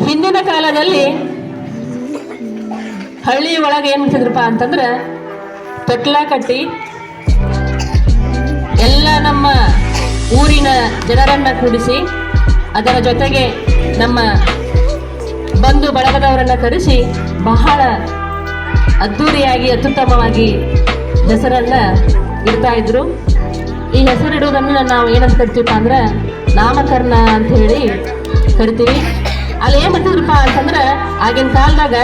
ಹಿಂದಿನ ಕಾಲದಲ್ಲಿ ಹಳ್ಳಿ ಒಳಗೆ ಏನು ಮಾಡ್ತಿದ್ರಪ್ಪ ಅಂತಂದ್ರೆ ತೊಟ್ಲ ಕಟ್ಟಿ ಎಲ್ಲ ನಮ್ಮ ಊರಿನ ಜನರನ್ನ ಕೂಡಿಸಿ ಅದರ ಜೊತೆಗೆ ನಮ್ಮ ಬಂಧು ಬಳಗದವರನ್ನ ಕರೆಸಿ ಬಹಳ ಅದ್ಧೂರಿಯಾಗಿ ಅತ್ಯುತ್ತಮವಾಗಿ ಹೆಸರನ್ನ ಇಡ್ತಾ ಇದ್ರು. ಈ ಹೆಸರಿಡುವುದನ್ನು ನಾವು ಏನಂತ ಕರಿತೀವಪ್ಪ ಅಂದ್ರೆ ನಾಮಕರಣ ಅಂತ ಹೇಳಿ ಕರಿತೀವಿ. ಅಲ್ಲಿ ಏನ್ ಮಾಡ್ತಿದ್ರಪ್ಪ ಅಂತಂದ್ರ ಆಗಿನ ಕಾಲದಾಗ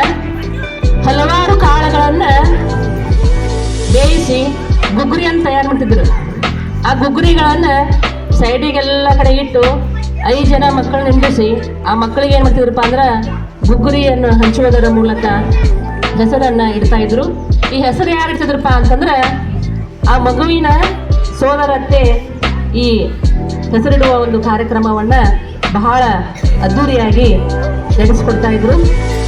ಹಲವಾರು ಕಾಳುಗಳನ್ನ ಬೇಯಿಸಿ ಗುಗ್ರಿಯನ್ನು ತಯಾರು ಮಾಡ್ತಿದ್ರು. ಆ ಗುಗ್ಗುರಿಗಳನ್ನ ಸೈಡಿಗೆಲ್ಲ ಕಡೆ ಇಟ್ಟು ಐದು ಜನ ಮಕ್ಕಳು ನಿಂದಿಸಿ ಆ ಮಕ್ಕಳಿಗೆ ಏನು ಮಾಡ್ತಿದ್ರಪ್ಪ ಅಂದ್ರೆ ಗುಗ್ಗುರಿಯನ್ನು ಹಂಚುವುದರ ಮೂಲಕ ಹೆಸರನ್ನ ಇಡ್ತಾ ಇದ್ರು. ಈ ಹೆಸರು ಯಾರು ಇಡ್ತಿದ್ರಪ್ಪ ಅಂತಂದ್ರೆ ಆ ಮಗುವಿನ ಸೋದರತ್ತೆ ಈ ಹೆಸರಿಡುವ ಒಂದು ಕಾರ್ಯಕ್ರಮವನ್ನ ಬಹಳ ಅದ್ಧೂರಿಯಾಗಿ ನಡೆಸಿಕೊಡ್ತಾ ಇದ್ರು.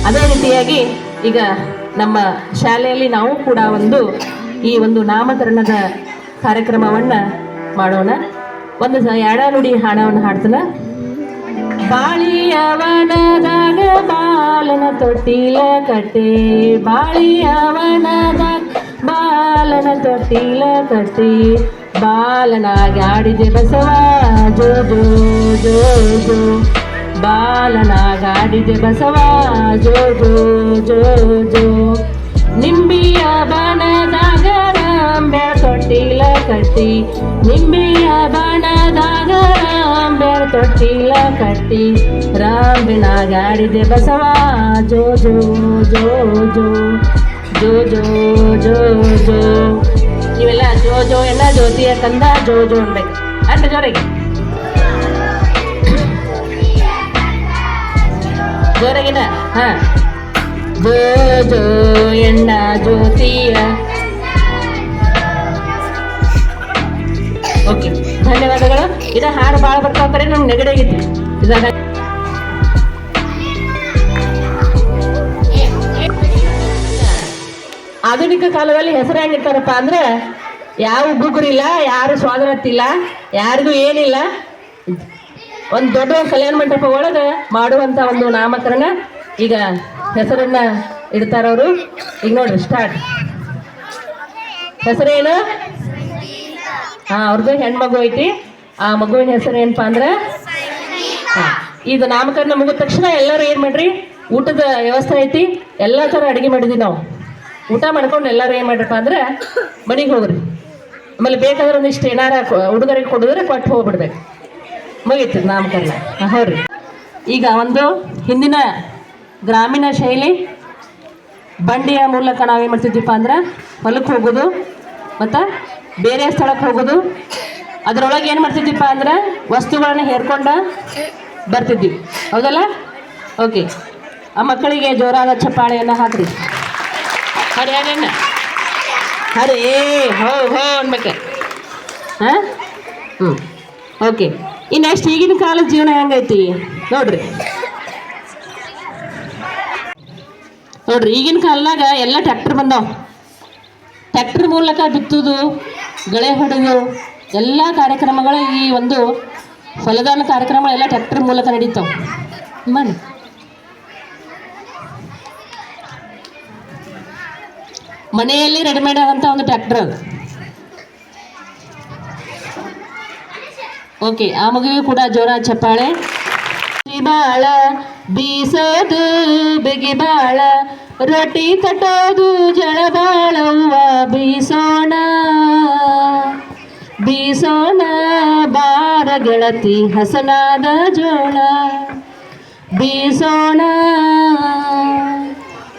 ಅದೇ ರೀತಿಯಾಗಿ ಈಗ ನಮ್ಮ ಶಾಲೆಯಲ್ಲಿ ನಾವು ಕೂಡ ಒಂದು ಈ ಒಂದು ನಾಮಕರಣದ ಕಾರ್ಯಕ್ರಮವನ್ನು ಮಾಡೋಣ. ಒಂದು ಎಡ ನುಡಿ ಹಾಡವನ್ನು ಹಾಡ್ತಾನ ಬಾಳಿಯವನದಾಗ ಬಾಲನ ತೊಟ್ಟಿಲ ಕಟ್ಟೆ, ಬಾಳಿಯವನದಾಗ ಬಾಲನ ತೊಟ್ಟಿಲ ಕಟ್ಟಿ. ಬಾಲನಾಗಾಡಿದೆ ಬಸವ ಜೋ ಜೋ ಜೋ ಜೋ. ಬಾಲನಾಗಾಡಿದೆ ಬಸವ ಜೋ ಜೋ ಜೋ ಜೋ. ನಿಂಬಿಯ ಬನದಾಗ ರಾಂಬೆ ತೊಟ್ಟಿಲ ಕಟ್ಟಿ. ನಿಂಬಿಯ ಬನದಾಗ ರಾಂಬೆ ತೊಟ್ಟಿಲ ಕಟ್ಟಿ. ರಾಂಬಿನಾಗಾಡಿದೆ ಬಸವ ಜೋ ಜೋ ಜೋ ಜೋ. ಜೋ ಜೋ ಜೋ ಜೋ. ನೀವೆಲ್ಲ ಜೋ ಜೋ ಎಲ್ಲ ಜ್ಯೋತಿಯ ಕಂದ ಜೋ ಜೋ ಅನ್ಬೇಕು ಅಷ್ಟು ಜೋರಿಗೆ? ಜೋರಾಗಿನ? ಹಾ. ಜೋ ಜೋ ಎಣ್ಣ ಜ್ಯೋತಿಯ. ಓಕೆ. ಧನ್ಯವಾದಗಳು. ಇದ ಹಾಡು ಭಾಳ ಬರ್ತಾವ ಕರೆ, ನಮ್ಗೆ ನೆಗಡಿ ಆಗಿತ್ತು. ಇದಾಗ ಆಧುನಿಕ ಕಾಲದಲ್ಲಿ ಹೆಸರು ಹೆಂಗಿರ್ತಾರಪ್ಪ ಅಂದ್ರೆ ಯಾವ ಗುಗ್ಗುರಿಲ್ಲ ಯಾರು ಸ್ವಾದರತ್ತಿಲ್ಲ ಯಾರಿಗೂ ಏನಿಲ್ಲ. ಒಂದು ದೊಡ್ಡ ಕಲ್ಯಾಣ ಮಂಟಪ ಒಳಗೆ ಮಾಡುವಂತ ಒಂದು ನಾಮಕರಣ ಈಗ ಹೆಸರನ್ನ ಇಡ್ತಾರವರು ಈಗ ನೋಡ್ರಿ ಸ್ಟಾರ್ಟ್ ಹೆಸರೇನು? ಹಾ ಅವ್ರದ್ದು ಹೆಣ್ಮಗು ಐತಿ. ಆ ಮಗುವಿನ ಹೆಸರು ಏನಪ್ಪ ಅಂದ್ರೆ? ಇದು ನಾಮಕರಣ ಮುಗಿದ ತಕ್ಷಣ ಎಲ್ಲರೂ ಏನ್ ಮಾಡ್ರಿ? ಊಟದ ವ್ಯವಸ್ಥೆ ಐತಿ. ಎಲ್ಲಾ ತರ ಅಡಿಗೆ ಮಾಡಿದ್ವಿ ನಾವು. ಊಟ ಮಾಡ್ಕೊಂಡು ಎಲ್ಲರೂ ಏನು ಮಾಡ್ರಪ್ಪ ಅಂದ್ರೆ ಮನೆಗೆ ಹೋಗ್ರಿ. ಆಮೇಲೆ ಬೇಕಾದ್ರೆ ಒಂದಿಷ್ಟು ಏನಾರ ಹುಡುಗರಿಗೆ ಕೊಡಿದ್ರೆ ಕೊಟ್ಟು ಹೋಗ್ಬಿಡ್ಬೇಕು. ಮುಗೀತು ನಾಮಕರಣ. ಹೌದು ಈಗ ಒಂದು ಹಿಂದಿನ ಗ್ರಾಮೀಣ ಶೈಲಿ ಬಂಡಿಯ ಮೂಲಕ ನಾವೇನು ಮಾಡ್ತಿದ್ವಿಪ್ಪ ಅಂದ್ರೆ ಹೊಲಕ್ಕೆ ಹೋಗೋದು ಮತ್ತು ಬೇರೆ ಸ್ಥಳಕ್ಕೆ ಹೋಗೋದು. ಅದರೊಳಗೆ ಏನು ಮಾಡ್ತಿದ್ವಿಪ್ಪ ಅಂದ್ರೆ ವಸ್ತುಗಳನ್ನ ಹೇರ್ಕೊಂಡು ಬರ್ತಿದ್ವಿ. ಹೌದಲ್ಲ? ಓಕೆ. ಆ ಮಕ್ಕಳಿಗೆ ಜೋರಾದ ಚಪ್ಪಾಳೆಯನ್ನು ಹಾಕ್ರಿ. ಹರಿ ಹರಿಯಣ್ಣ ಹರಿ, ಹೋ ಹೋ ಅನ್ಬೇಕು ಹಾಂ? ಹ್ಞೂ ಓಕೆ. ಇನ್ನು ಎಷ್ಟು ಈಗಿನ ಕಾಲದ ಜೀವನ ಹೆಂಗೈತಿ? ನೋಡ್ರಿ. ನೋಡ್ರಿ, ಈಗಿನ ಕಾಲದಾಗ ಎಲ್ಲ ಟ್ರ್ಯಾಕ್ಟರ್ ಬಂದಾವ. ಟ್ರ್ಯಾಕ್ಟರ್ ಮೂಲಕ ಬಿತ್ತುದು, ಗಳೆ ಹೊಡೆದು, ಎಲ್ಲ ಕಾರ್ಯಕ್ರಮಗಳು ಈ ಒಂದು ಫಲದಾನ ಕಾರ್ಯಕ್ರಮ ಎಲ್ಲ ಮೂಲಕ ನಡೀತಾವೆ. ಬನ್ನಿ ಮನೆಯಲ್ಲಿ ರೆಡಿಮೇಡ್ ಆದಂಥ ಒಂದು ಟ್ರ್ಯಾಕ್ಟರ್ ಅದು. ಓಕೆ ಆ ಮಗುವಿಗೂ ಕೂಡ ಜೋರ ಚಪ್ಪಾಳೆ. ಬಾಳ, ಬೀಸೋದು, ಬಿಗಿ ಬಾಳ, ರೊಟ್ಟಿ ತಟ್ಟೋದು, ಜಳ ಬಾಳವ್ವ, ಬೀಸೋಣ ಬೀಸೋಣ, ಬಾರ ಗೆಳತಿ ಹಸನಾದ ಜೋಳ, ಬೀಸೋಣ.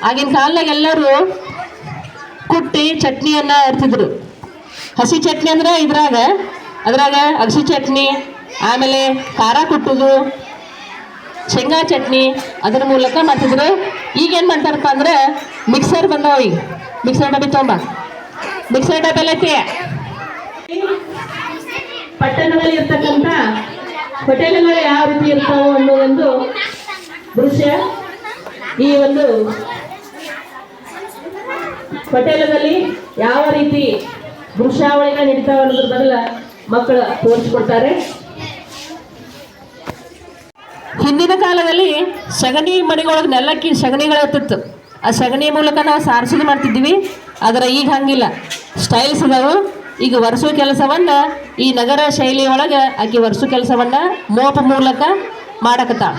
ಆಗಿನ ಕಾಲದಾಗ ಎಲ್ಲರೂ ಕುಟ್ಟಿ ಚಟ್ನಿಯನ್ನ ಇರ್ತಿದ್ರು. ಹಸಿ ಚಟ್ನಿ ಅಂದ್ರೆ ಇದ್ರಾಗ, ಅದ್ರಾಗ ಹಸಿ ಚಟ್ನಿ, ಆಮೇಲೆ ಖಾರ ಕುಟ್ಟುದು, ಶೇಂಗಾ ಚಟ್ನಿ, ಅದರ ಮೂಲಕ ಮಾಡ್ತಿದ್ರು. ಈಗ ಏನು ಮಾಡ್ತಾರಪ್ಪ ಅಂದ್ರೆ ಮಿಕ್ಸರ್ ಬಂದವ ಈಗ. ಮಿಕ್ಸರ್ ಡಬ್ಬಿ ತೊಂಬ ಮಿಕ್ಸರ್ ಡಬ್ಬಿ ಐತಿ ಪಟ್ಟಣದಲ್ಲಿ ಇರ್ತಕ್ಕಂಥ ಹೋಟೆಲ್ಗಳು ಯಾವ ರೀತಿ ಇರ್ತಾವೋ ಒಂದು ದೃಶ್ಯ ಈ ಒಂದು ಹೋಟೆಲದಲ್ಲಿ ಯಾವ ರೀತಿ ದೃಶ್ಯಾವಳಿನ ನಡೀತಾವ ಅನ್ನೋದ್ರ ಬದಲ ಮಕ್ಕಳು ತೋರಿಸ್ಕೊಡ್ತಾರೆ. ಹಿಂದಿನ ಕಾಲದಲ್ಲಿ ಸಗಣಿ ನೆಲಕ್ಕಿ ಸಗಣಿಗಳು ಇರ್ತಿತ್ತು. ಆ ಸಗಣಿ ಮೂಲಕ ನಾವು ಸಾರಿಸೋದು ಮಾಡ್ತಿದ್ವಿ. ಆದರೆ ಈಗ ಹಂಗಿಲ್ಲ. ಸ್ಟೈಲ್ಸ್ ಅದಾವು ಈಗ ವರ್ಷೋ ಕೆಲಸವನ್ನ ಈ ನಗರ ಶೈಲಿಯೊಳಗೆ ಆಕೆ ವರ್ಷೋ ಕೆಲಸವನ್ನ ಮೋಪ ಮೂಲಕ ಮಾಡಕತ್ತಾಳ.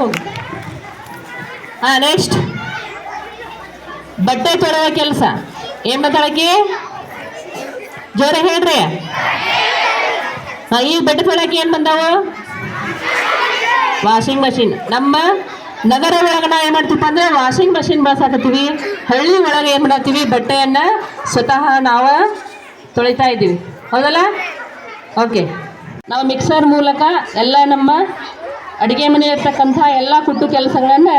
ಹೋಗಿ. ಹಾಂ ನೆಕ್ಸ್ಟ್ ಬಟ್ಟೆ ತೊಳೆಯೋ ಕೆಲಸ. ಏನು ಮಾತಾಡಕ್ಕೆ? ಜೋರ ಹೇಳ್ರಿ. ಹಾಂ ಈಗ ಬಟ್ಟೆ ತೊಳಕ್ಕೆ ಏನು ಬಂದಾವು? ವಾಷಿಂಗ್ ಮಷಿನ್ ನಮ್ಮ ನಗರ ಒಳಗೆ ನಾವು ಏನು ಮಾಡ್ತೀವಿ ಅಂದ್ರೆ ವಾಷಿಂಗ್ ಮಷಿನ್ ಬಳಸಾಕತ್ತೀವಿ. ಹಳ್ಳಿ ಒಳಗೆ ಏನು ಮಾಡತ್ತೀವಿ ಬಟ್ಟೆಯನ್ನ ಸ್ವತಃ ನಾವು ತೊಳಿತಾ ಇದ್ದೀವಿ. ಹೌದಲ್ಲ? ಓಕೆ ನಾವು ಮಿಕ್ಸರ್ ಮೂಲಕ ಎಲ್ಲ ನಮ್ಮ ಅಡುಗೆ ಮನೆಯಲ್ಲಿರ್ತಕ್ಕಂಥ ಎಲ್ಲ ಕುಟ್ಟು ಕೆಲಸಗಳನ್ನು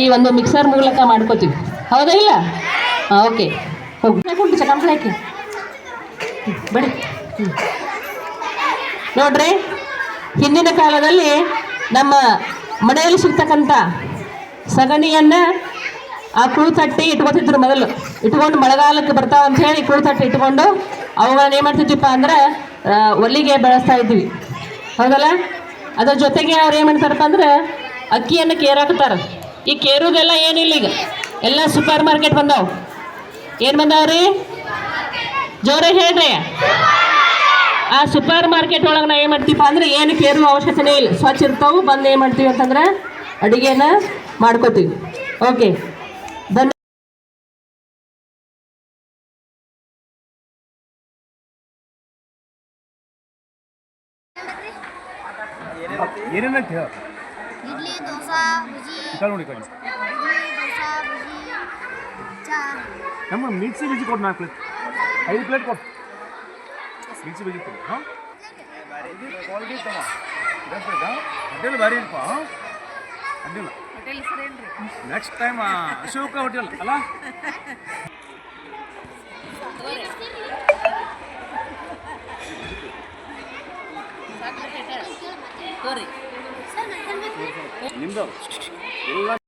ಈ ಒಂದು ಮಿಕ್ಸರ್ ಮೂಲಕ ಮಾಡ್ಕೋತೀವಿ. ಹೌದಾ ಇಲ್ಲ? ಓಕೆ ಹೋಗಿ. ಉಂಟು ಚಕಂಪ್ಲೆ ಬಡಿ ನೋಡ್ರಿ, ಹಿಂದಿನ ಕಾಲದಲ್ಲಿ ನಮ್ಮ ಮನೆಯಲ್ಲಿ ಸಿಗ್ತಕ್ಕಂಥ ಸಗಣಿಯನ್ನ ಆ ಕುಳು ತಟ್ಟಿ ಇಟ್ಕೊತಿದ್ರು ಮೊದಲು. ಇಟ್ಕೊಂಡು ಮಳೆಗಾಲಕ್ಕೆ ಬರ್ತಾವ ಅಂತ ಹೇಳಿ ಕುಳು ತಟ್ಟಿ ಇಟ್ಕೊಂಡು ಅವುಗಳನ್ನ ಏನು ಮಾಡ್ತಿದ್ವಿಪ್ಪ ಅಂದ್ರೆ ಒಲಿಗೆ ಬೆಳೆಸ್ತಾ ಇದ್ವಿ. ಹೌದಲ್ಲ? ಅದ್ರ ಜೊತೆಗೆ ಅವ್ರು ಏನು ಮಾಡ್ತಾರಪ್ಪ ಅಂದ್ರೆ ಅಕ್ಕಿಯನ್ನು ಕೇರಾಕ್ತಾರ. ಈ ಕೇರುದೆಲ್ಲ ಏನಿಲ್ಲ ಈಗ. ಎಲ್ಲ ಸೂಪರ್ ಮಾರ್ಕೆಟ್ ಬಂದಾವ. ಏನು ಬಂದಾವ್ರಿ ಜೋರಾಗಿ ಹೇಳ್ರಿ. ಆ ಸೂಪರ್ ಮಾರ್ಕೆಟ್ ಒಳಗೆ ನಾವು ಏನು ಮಾಡ್ತೀವಿ ಅಂದ್ರೆ ಏನು ಕೇರುವ ಅವಶ್ಯಕತೆ ಇಲ್ಲ. ಸ್ವಚ್ಛ ಇರ್ತಾವು, ಬಂದು ಏನು ಮಾಡ್ತೀವಿ ಅಂತಂದ್ರೆ ಅಡುಗೆನ ಮಾಡ್ಕೋತೀವಿ. ಓಕೆ. ಧನ್ಯ ಏನೇನಂತ ಹೇಳ. ಇಡ್ಲಿ ದೋಸಾ ಕಡೆ ನೋಡಿ ಇಡ್ಲಿ ದೋಸಾ ಬಜ್ಜಿ ಚಾ. ನಮ್ಮ ಮಿಕ್ಸಿ ಬಜ್ಜಿ ಕೊಡು ನಾಲ್ಕು ಪ್ಲೇಟ್. ಐದು ಪ್ಲೇಟ್ ಕೊಡು. ಮಿಕ್ಸಿ ಬಜ್ಜಿ ಕೊಡು. ಹಾಂ? ಕ್ವಾಲಿಟಿ ತಮ್ಮ ಹೋಟೆಲ್ ಭಾರಿ ಇಲ್ಪ ಅಡ್ಡಿಲ್ಲ. ನೆಕ್ಸ್ಟ್ ಟೈಮ್ ಅಶೋಕ ಹೋಟೆಲ್ ಅಲ್ಲ? ನಿಮ್ದು ಎಲ್ಲ